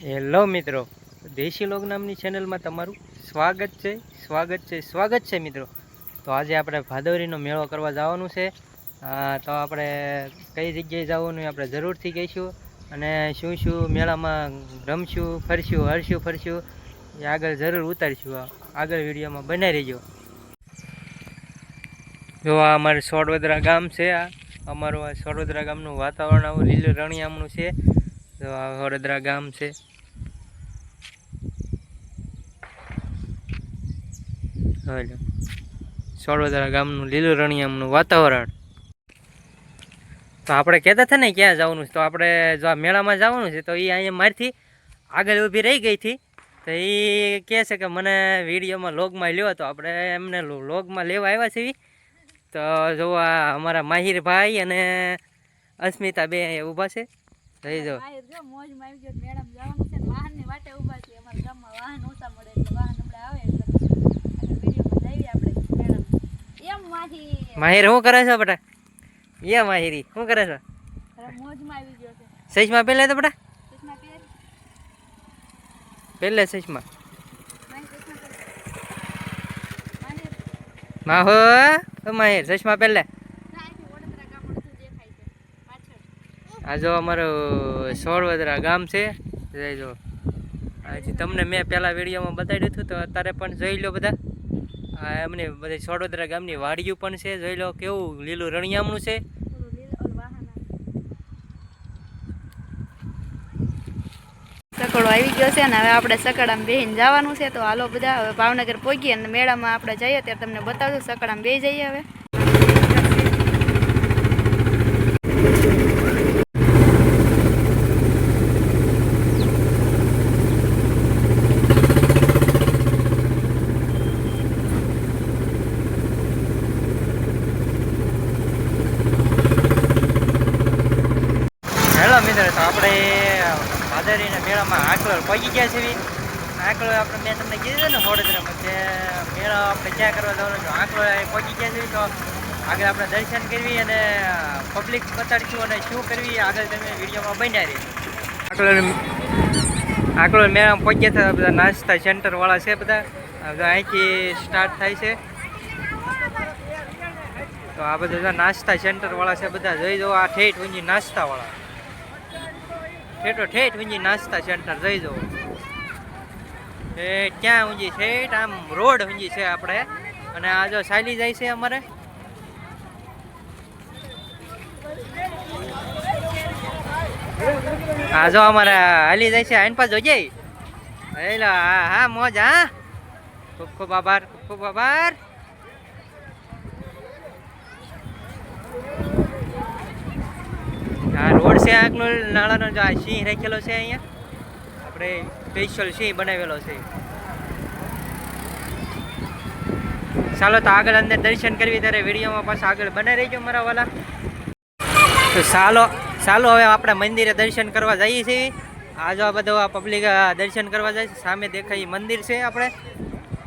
Hello મિત્રો, દેશી લોક નામની ચેનલમાં તમારું સ્વાગત છે સ્વાગત છે સ્વાગત છે મિત્રો. તો આજે આપણે ભાદવરીનો મેળો કરવા જવાનું છે. તો આપણે કઈ જગ્યાએ જવાનું આપણે જરૂરથી કહીશું. અને શું શું મેળામાં રમશું, ફરશું, હરશું, ફરશું એ આગળ જરૂર ઉતારીશું. આગળ વિડીયોમાં બનાવી રહેજો. જો આ અમારે સોડવદરા ગામ છે આ. અમારું આ સોડવદરા ગામનું વાતાવરણ આવું લીલું રણિયામનું છે. તો આ વડોદરા ગામ છે. હલો સોળવદરા ગામનું લીલું રણિયામનું વાતાવરણ. તો આપણે કહેતા હતા ને ક્યાં જવાનું છે, તો આપણે જો આ મેળામાં જવાનું છે, તો એ અહીંયા મારથી આગળ ઊભી રહી ગઈ હતી. તો એ કહે છે કે મને વિડીયોમાં લોગમાં લ્યો, તો આપણે એમને લોગમાં લેવા આવ્યા છીએ. તો જો આ અમારા માહિરભાઈ અને અસ્મિતા બે અહીંયા ઊભા છે. જોઈ જો આવી ગયો મેડમ જવાનું છે ને વાહનની વાટે ઊભા છીએ અમારા ગામમાં વાહન ઓછા મળે એટલે વાહન આપણે આવે એટલે આગળ જઈએ આપણે મેડમ. એમ માહી માહિર શું કરે છે બેટા? યા માહિરી શું કરે છે? અરે મોજમાં આવી ગયો છે. પહેલે તો બેટા. પહેલે સચમાં માહો મા માહિર સચમાં પહેલે ના અહીંથી વડોદરા ગામ અડધું દેખાય છે પાછળ આ જો અમારું સોળવદરા ગામ છે. જઈ જો. હજી તમને મેં પહેલાં વિડીયોમાં બતાવ્યું હતું, તો અત્યારે પણ જોઈ લો બધા. આ એમને બધી સોળવદરા ગામની વાડીઓ પણ છે. જોઈ લો કેવું લીલું રણિયામણું છે. સકડો આવી ગયો છે ને હવે આપણે સકડામાં બેહીને જવાનું છે. તો હાલો બધા, હવે ભાવનગર પહોંચીએ અને મેળામાં આપણે જઈએ, ત્યારે તમને બતાવશું. સકડામાં બે જઈએ હવે હેલો મિત્ર તો આપણે ભાદરીના મેળામાં આકલોલ પહોંચી ગયા છે આકલો આપણે મેં તમને કીધું ને વડોદરામાં કે મેળા આપણે ક્યાં કરવા જવાનું છે આકલો પહોંચી ગયા છે તો આગળ આપણે દર્શન કરવી અને પબ્લિક બતાડીશું અને શું કરવી આગળ તમે વિડીયોમાં બન્યા રહી આકલો આકલો મેળામાં પહોંચ્યા હતા બધા નાસ્તા સેન્ટરવાળા છે બધા. બધા અહીંથી સ્ટાર્ટ થાય છે. તો આ બધા નાસ્તા સેન્ટર વાળા છે બધા, જોઈ જો આ ઠેઠ ઊંજી નાસ્તા વાળા ઠેઠો ઠેઠ ઊંજી નાસ્તા સેન્ટર જોઈ જો એ ક્યાં ઊંજી ઠેઠ આમ રોડ ઊંજી છે આપણે. અને આ જો સાયલી જાય છે અમારે. આ જો અમારે હાલી જાય છે. આઈન પાસ જોજે. એલા હા હા, મોજ, હા. ખૂબ ખૂબ આભાર, ખૂબ ખૂબ આભાર. આ રોડ છે આગલો, નાળાનો જો આ સિંહ રાખેલો છે અહીંયા. આપણે સ્પેશિયલ સિંહ બનાવેલો છે. ચાલો તો આગળ અંદર દર્શન કરવી, ત્યારે વિડીયોમાં પાછા આગળ બનાવી રહીજો મારા વાલા. તો ચાલો ચાલો હવે આપણે મંદિરે દર્શન કરવા જઈએ છીએ. આ જો આ બધો આ પબ્લિક દર્શન કરવા જાય છે, સામે દેખાય મંદિર છે આપણે.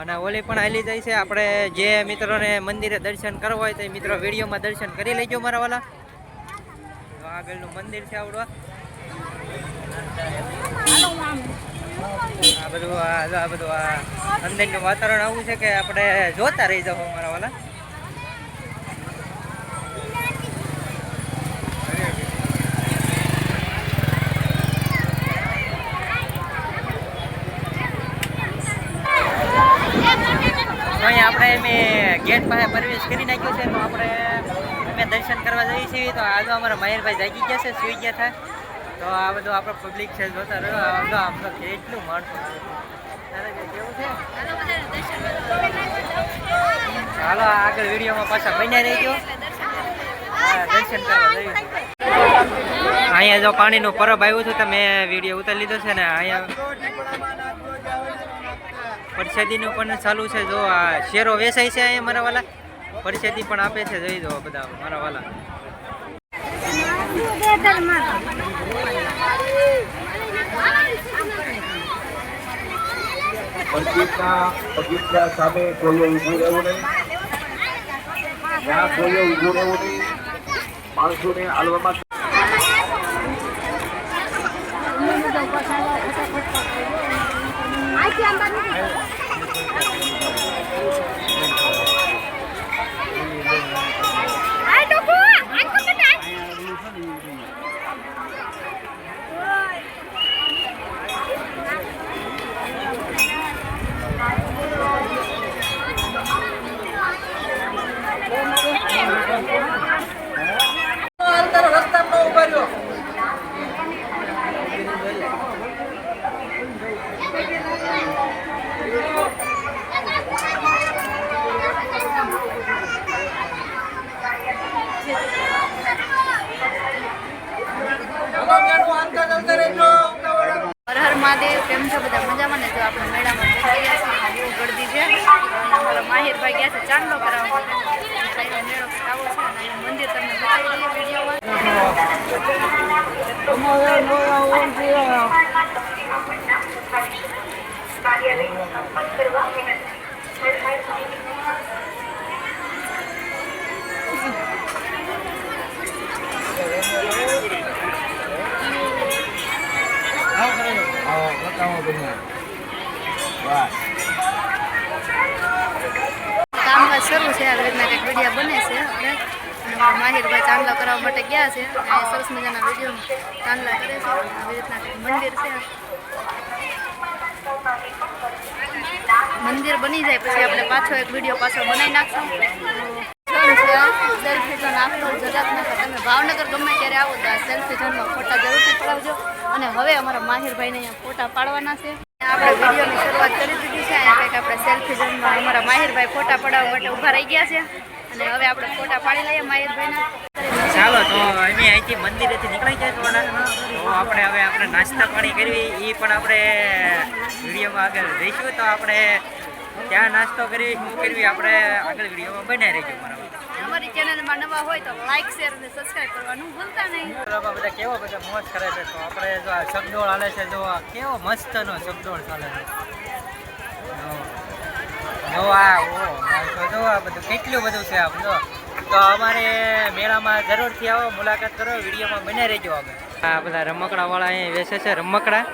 અને ઓલી પણ હાલી જાય છે. આપણે જે મિત્રોને મંદિરે દર્શન કરવા હોય તો મિત્રો વિડીયોમાં દર્શન કરી લેજો મારા વાલા. આગળનું મંદિર છે આવડવા આ બધું આ બધું આ અંદરનું વાતાવરણ આવું છે કે આપણે જોતા રહી જાવ અમારા વાલા. અહીંયા આપણે એમ ગેટ પાસે પ્રવેશ કરી નાખ્યો છે, તો આપણે દર્શન કરવા જઈએ છીએ. તો આજે અમારા મહેરભાઈ જાગી ગયા છે સુઈ ગયા હતા તો આ બધું આપણો પબ્લિક છે જોતા રહ્યો. આ આમ તો કેટલું માણસો હાલો આગળ વિડીયોમાં પાછા બન્યા રહેજો. દર્શન કરવા જઈએ. અહીંયા જો પાણીનું પરબ આવ્યું હતું તમે મેં વીડિયો ઉતારી લીધો છે ને અહીંયા પરસાદીનું પણ ચાલુ છે. જો આ શેરો વેચાય છે અહીંયા મારા વાલા. પરસાદી પણ આપે છે, જોઈ દો બધા મારા વાલા. સામે કોઈએ ઊભું રહેવું નહીં. ત્યાં કોઈએ ઊભું રહેવું નહીં હાલવામાં મહાદેવ કેમ છો બધા મજામાં ને જો આપણે મેળામાં પહોંચી ગયા છીએ અને બહુ ગળદી છે અને અમારા માહિરભાઈ ગયા છે ચાંદલો કરાવવા મેળો આવો છે અને મંદિર તમને બતાવી. દઈએ વિડીયોમાં કામકાજ શરૂ છે, આવી રીતના કંઈક વિડીયા બને છે માહિરભાઈ ચાંદલા કરાવવા માટે ગયા છે. અને સરસ મજાના વીડિયો ચાંદલા કરે છે. આવી રીતના મંદિર છે. મંદિર બની જાય પછી આપણે પાછો એક વીડિયો પાછો બનાવી નાખશું. સેલ્ફી ઝોન આખું જગતનગર તમે ભાવનગર ગમે ત્યારે આવો તો આ સેલ્ફી ઝોનમાં ફોટા જરૂરથી પડાવજો. અને હવે અમારા માહિરભાઈને અહીંયા ફોટા પાડવાના છે. આપણે વિડીયોની શરૂઆત કરી દીધી છે. અહીંયા કંઈક આપણે સેલ્ફી ઝોનમાં અમારા માહિરભાઈ ફોટા પડાવવા માટે ઊભા રહી ગયા છે. અને હવે આપણે ફોટા પાડી લઈએ માહિરભાઈના. ચાલો, તો અમે અહીંથી મંદિરેથી નીકળી જાય તો આપણે હવે આપણે નાસ્તા પાણી કરવી એ પણ આપણે વિડીયોમાં આગળ જઈશું તો આપણે ત્યાં નાસ્તો કરવી, શું કરવી, આપણે આગળ વિડીયોમાં બનાવી રહીશું મારા અમારી ચેનલમાં નવા હોય તો લાઈક શેર અને સબસ્ક્રાઇબ કરવાનું ભૂલતા નહીં. બધા કેવો બધા મોજ કરે છે? તો આપણે જો આ શબ્દોળ હાલે છે, જો કેવો કેવો મસ્તનો શબ્દોળ ચાલે છે. જો- આ, ઓ બધું કેટલું બધું છે આમ તો અમારે મેળામાં જરૂરથી આવો, મુલાકાત કરો, વિડીયોમાં બને રહેજો અમે આ બધા રમકડાવાળા અહીંયા વેચે છે, રમકડા.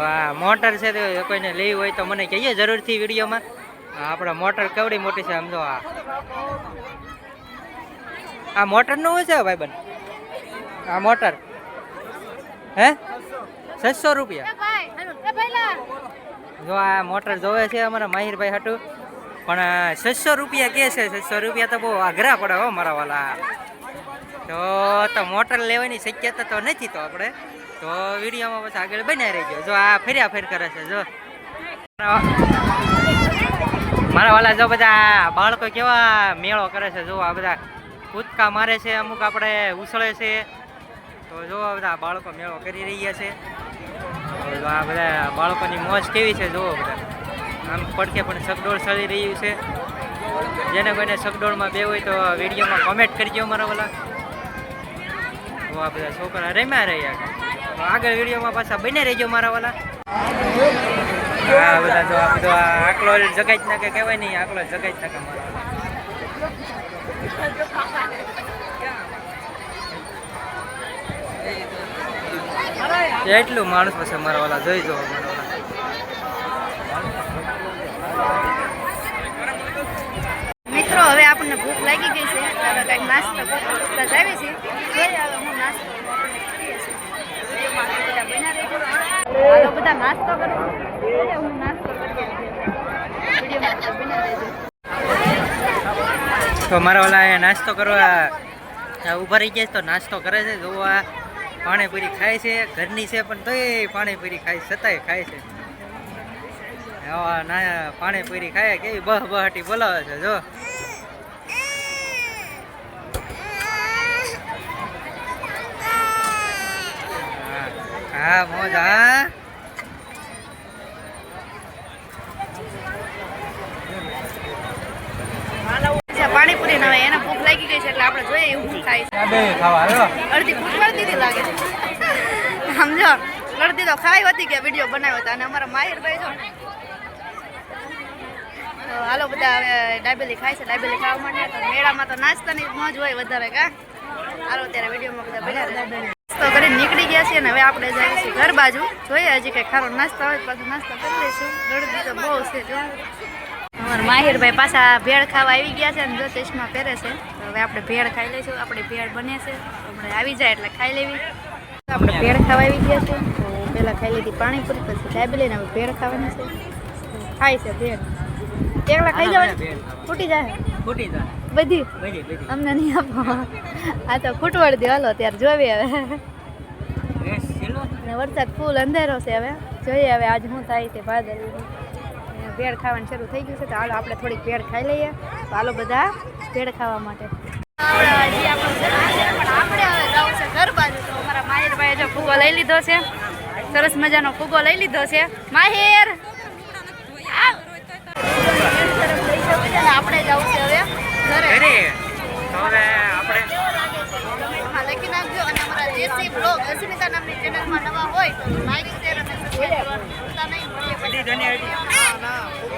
આ મોટર છે તો કોઈને લેવી હોય તો મને કહીએ જરૂરથી વિડીયોમાં. આપણા મોટર કેવડી મોટી છે સમજો આ. આ મોટરનું શું છે ભાઈબંધ? આ મોટર. હે? છસો રૂપિયા. જો આ મોટર જોવે છે અમારા માહિરભાઈ હાટુ. પણ છસો રૂપિયા કે છે? છસો રૂપિયા તો બહુ આઘરા પડે હો મારા વાલા. તો તો મોટર લેવાની શક્યતા તો નથી તો આપણે. તો વિડીયોમાં પછી આગળ બન્યા રહીજો. જો આ ફેર્યા ફેર કરે છે જો. મારા વાલા જો બધા બાળકો કેવા મેળો કરે છે જો આ બધા કૂદકા મારે છે, અમુક આપણે ઉછળે છે. તો જો બધા બાળકો મેળો કરી રહ્યા છે. આ બધા બાળકોની મોજ કેવી છે, જુઓ બધા. આમ પડખે પણ સગડોળ ચડી રહ્યું છે. જેને કોઈને સગડોળમાં બે હોય તો વિડીયોમાં કોમેન્ટ કરજો મારા વાલા. તો આ બધા છોકરા રમ્યા રહ્યા આગળ વિડીયોમાં પાછા બને રહેજો મારા વાલા. હા બધા જો આ બધો આકલો જગાઈ જ નાખે, કહેવાય નહીં, આકલો જગાઈ જ નાખે મારા એટલું માણસ પછી મારા વાલા જોઈ જો મિત્રો હવે આપણને ભૂખ લાગી ગઈ છે. કંઈક નાસ્તો કરતા જાવી હું નાસ્તો બધા બધા નાસ્તો કરો. હું નાસ્તો તો મારા ઓલા નાસ્તો કરવા ઊભા રહી ગયા તો નાસ્તો કરે છે જોવા. પાણીપુરી ખાય છે, ઘરની છે પણ તોય પાણીપુરી ખાય છતાંય ખાય છે. ના પાણીપુરી ખાય, કેવી બહ બહાટી બોલાવે છે, જો. હા, મોજ, હા. પાણીપુરી ના હોય એને ભૂખ લાગી ગઈ છે એટલે આપણે જોઈએ એવું ભૂખ ખાય છે. અડધી ભૂખ મળતી હતી લાગે. છે સમજો? અડધી તો ખાઈ હતી કે વીડિયો બનાવ્યો હતો અને અમારા માહિરભાઈ જો. તો હાલો બધા હવે ડાબેલી ખાય છે ડાબેલી ખાવા માટે તો મેળામાં તો નાસ્તાની મોજ હોય વધારે કા? હાલો ત્યારે વિડીયોમાં બધા બન્યા નાસ્તો કરીને નીકળી ગયા છીએ અને હવે આપણે જઈએ છીએ ઘર બાજુ. જોઈએ હજી કંઈ ખારો નાસ્તો હોય પાછું નાસ્તો કરી લઈશું. ગળદી તો બહુ છે જો. માહિરભાઈ પાછા ભેળ ખાવા આવી ગયા છે અને જો ચશ્મા પહેરે છે. હવે આપણે ભેળ ખાઈ લઈશું. આપણે ભેળ બને છે. આપણે આવી જાય એટલે ખાઈ લેવી. આપણે ભેળ ખાવા આવી ગયા છે. તો પહેલાં ખાઈ લીધી પાણીપુરી પછી દાબેલી લઈને હવે ભેળ ખાવાની છે. ખાય છે ભેળ. એકલા ખાઈ જવાની ફૂટી જાય? ફૂટી જાય. બધી? અમને નહીં આપો. આ તો ફૂટવડ દે. હાલો ત્યારે જોવી હવે. વરસાદ ફૂલ અંધેરો છે હવે. જોઈએ હવે આજ શું થાય છે ભાદર ભેળ ખાવાનું શરૂ થઈ ગયું છે તો હાલો આપણે થોડીક ભેળ ખાઈ લઈએ. તો હાલો બધા ભેળ ખાવા માટે. હજી આપણું પણ આપણે હવે જવું છે ઘર બાજુ તો અમારા માહિરભાઈએ જો ફૂગો લઈ લીધો છે સરસ મજાનો ફૂગો લઈ લીધો છે માહિર આપણે જવું છે હવે ઘરે ઘરે હવે આપણે લખી નાખજો અને અમારા દેશી બ્લોગ અસ્મિતા નામની ચેનલમાં નવા હોય તો લાઈક શેર અને સબસ્ક્રાઈબ કરવાનું ભૂલતા નહીં Tadi sudah.